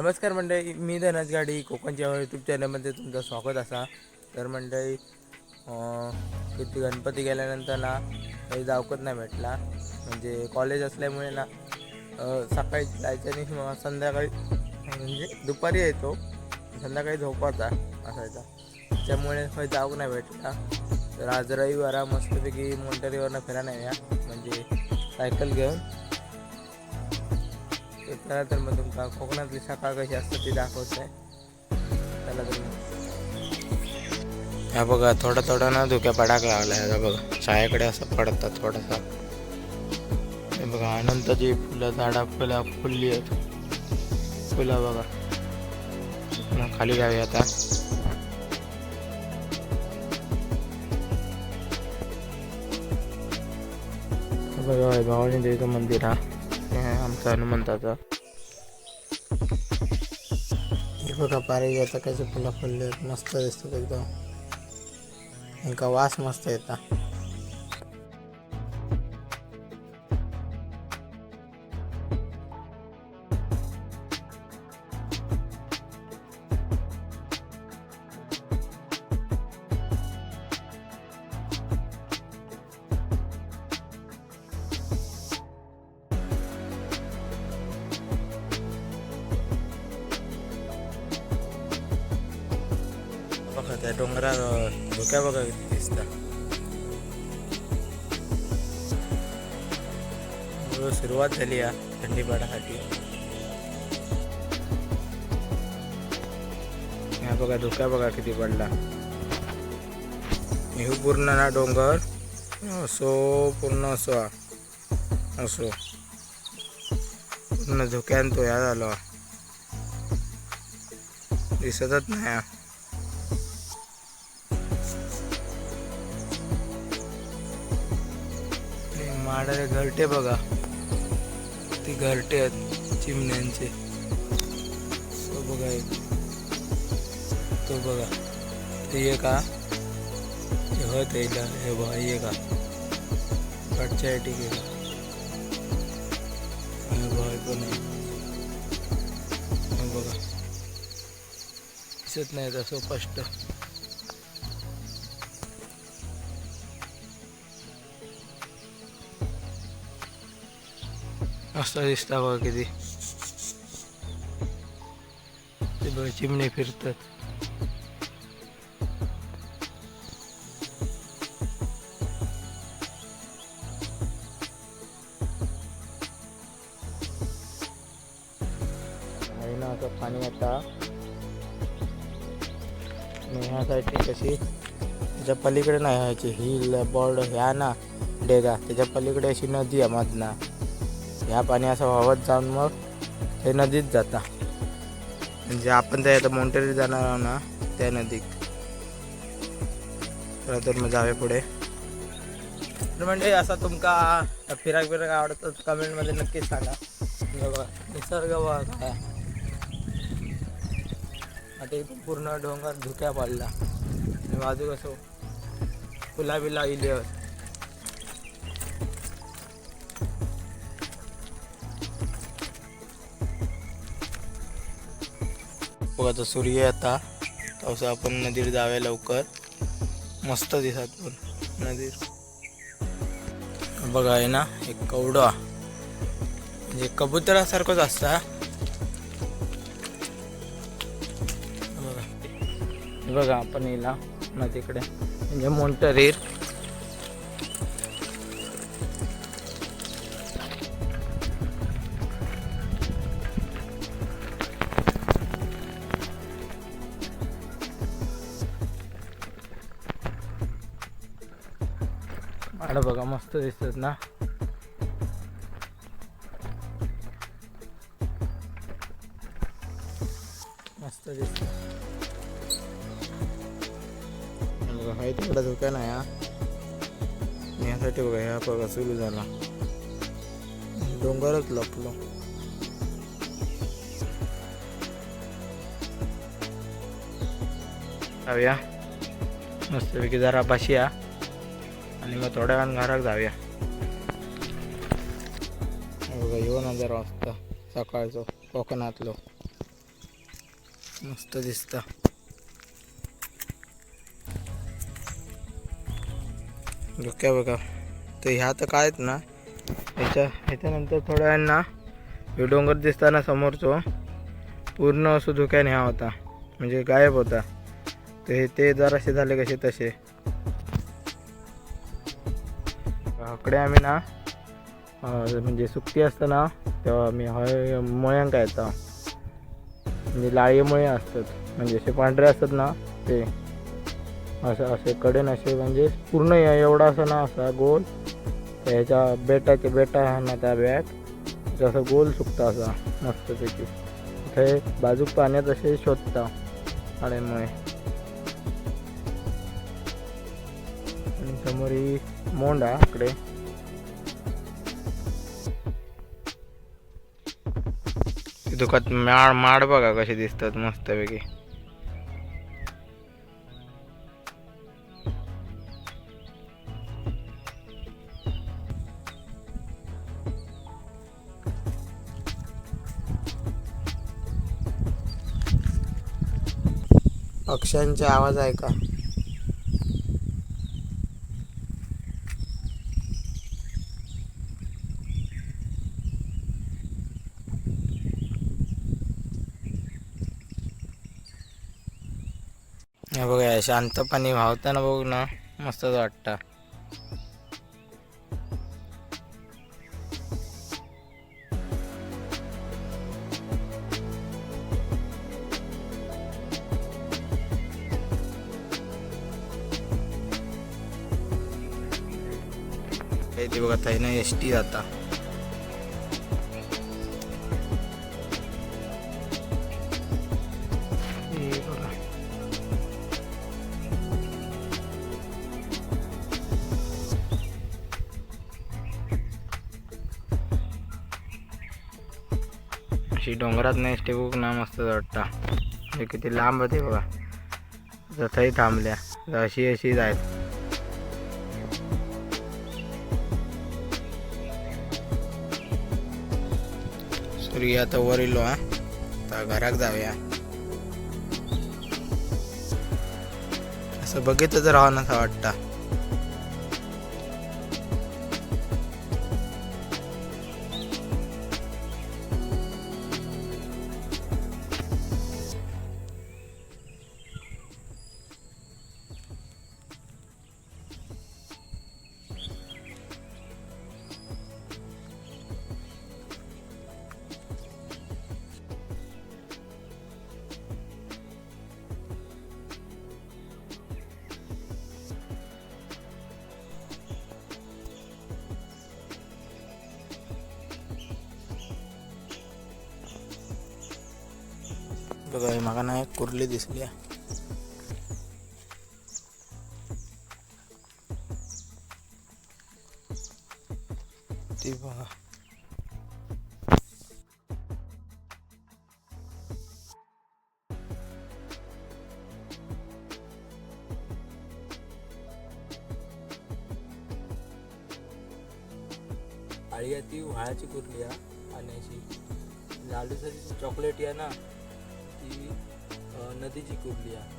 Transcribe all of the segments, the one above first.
नमस्कार मंडळी मी धनज गाडी कोकणच्या यूट्यूब चॅनलमध्ये तुमचं स्वागत असा. तर मंडळी किती गणपती गेल्यानंतर ना काही जावकत नाही भेटला. म्हणजे कॉलेज असल्यामुळे ना सकाळी जायचं आणि मग संध्याकाळी म्हणजे दुपारी येतो. संध्याकाळी झोपाचा असायचा. त्यामुळे काही जाऊ नाही भेटला. तर आज रविवार मस्तपैकी मोंटरीवरनं फिरा नाही या. म्हणजे सायकल घेऊन. तर त्याला तर मग तुमका कोकणातली सकाळ कशी असते ती दाखवते त्याला तर मग ह्या बघा थोडा थोडा ना धुक्या पडाक लागला ह्याचा बघा छायाकडे असं पडतात थोडासा. हे बघा अनंताची फुलं झाडा फुलं फुलली आहेत. फुलं बघा. खाली जाऊया आता. हे बघा हे देवीचं मंदिर हा. हे आहे आमचं हे बघा पारिजात कसं फुला फुलले मस्त दिसतात एकदम। यांका वास मस्त येतात डोंगराळ धोक्या बघा किती सुरुवात झाली या थंडी पाडासाठी हा बघा धोक्या बघा किती पडला हे पूर्ण ना डोंगर असो पूर्ण असो हा. असो पूर्ण धोक्यान तो या झालो दिसतच नाही माडारे घरटे बघा. ती घरटे आहेत चिमण्यांचे. तो बघा एक. तो बघा. ते ये का हे होत येईल हे बघा ये का कडच्या ठीक आहे हे बघा हे पण आहे. बघा. दिसत नाही तसं स्पष्ट. मस्त दिसता बघा किती ते बघा चिमणे फिरतात. असं पाणी आता. ह्या साईडची कशी त्याच्या पलीकडे नाही ह्याची हिल बॉर्ड ह्या ना डेगा. त्याच्या पलीकडे अशी नदी आहे मधना. ह्या पाणी असं वाहत जाऊन मग ते नदीत जाता. म्हणजे आपण त्या आता मोंटेरी जाणार आहोत ना त्या नदीत. चला तर मग जावे पुढे. तर म्हणजे असा तुमका फिराक बिराक आवडत कमेंटमध्ये नक्कीच सांगा. म्हणजे बघा निसर्ग बघा. काय आता इथून पूर्ण डोंगर धुक्या पडला. आणि बाजू कसं फुला बिला इल्यावर बघा तो सूर्य आता. तसं आपण नदीवर जाऊया लवकर. मस्त दिसत पण नदीर बघा आहे ना एक कवडा. म्हणजे कबुतरासारखंच असता बघा. बघा आपण येला नदीकडे. म्हणजे मोंटरीर. मस्त दिसतात ना मस्त दिसत हाय तेवढा धोका नाही हा यासाठी बघा ह्या बघा सुरू झाला डोंगरच लपलो जाऊया मस्तपैकी जरा बसूया आणि मग थोड्या वेळानं घरात जाऊया. बघा येऊन हजार वाजता सकाळचं कोकणातलो. मस्त दिसतं. डोक्या बघा तर ह्या तर काय आहेत ना ह्याच्या ह्याच्यानंतर थोड्या वेळांना हे डोंगर दिसताना समोरचो पूर्ण असं धुक्याने हा होता. म्हणजे गायब होता. तर हे ते जरासे झाले कसे तसे. इकडे आम्ही ना म्हणजे सुकती असताना तेव्हा आम्ही हय मळ्यांका येता. म्हणजे लाळी मुळे असतात. म्हणजे असे पांढरे असतात ना ते. असं असे कडेन असे म्हणजे पूर्ण एवढा असा ना असा गोल. ह्याच्या बेटाचे बेटा हा ना त्या बॅट जसं गोल सुकता असा मस्तपैकी. इथे बाजूक पाण्यात असे शोधता पाण्यामुळे आणि समोर ही मोंड हा इकडे. दुखात माड माड बघा कसे दिसतात मस्तपैकी. पक्ष्यांचे आवाज ऐका. हे बघा शांत पाणी वाहताना बघ ना मस्तच वाटतं. ते बघा ताई ना एस टी जाता अशी डोंगरात नाही एस ना मस्त वाटता. हे किती लांब होते बघा. जथाही थांबल्या अशी अशी आहेत. सूर्य आता वर येलो हा. आता घराक जाऊया. असं बघितच राहा ना वाटता वाटतं. बघा म्हाका ना एक कुर्ली दिसली ती बघा. आळिया ती व्हाळाची कुर्ली आहे. आणि अशी लालूसरी चॉकलेट या ना ती नदीची कुबली आहे.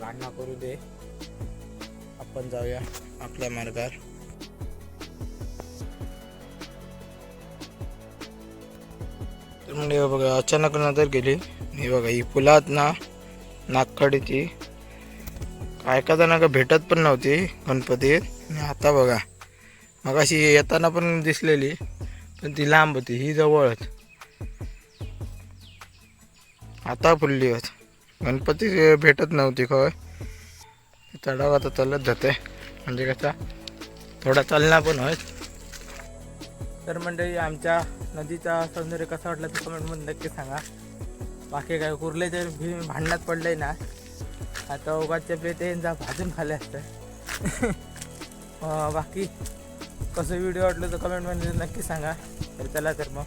भांडणा करू दे. आपण जाऊया आपल्या मार्गावर. आणि बघा अचानक नजर गेली. ही बघा ही फुलात ना नागखडीची काय का जणांना भेटत पण नव्हती गणपतीत आणि आता बघा मग अशी येताना पण दिसलेली पण ती लांब होती ही जवळच. आता फुलली होत. गणपती भेटत नव्हती खय तडाव आता चालत जाते म्हणजे कसा थोडा चालना पण होत तर मंडळी आमच्या नदीचा सौंदर्य कसा वाटला ते कमेंटमध्ये नक्की सांगा. बाकी काय कुरले तर भी- भांडणात पडले ना. आता उगाचे प्लेट जा भाजून खाले असतं. बाकी कसं व्हिडिओ वाटलं तर कमेंटमध्ये नक्की सांगा. तर चला तर मग.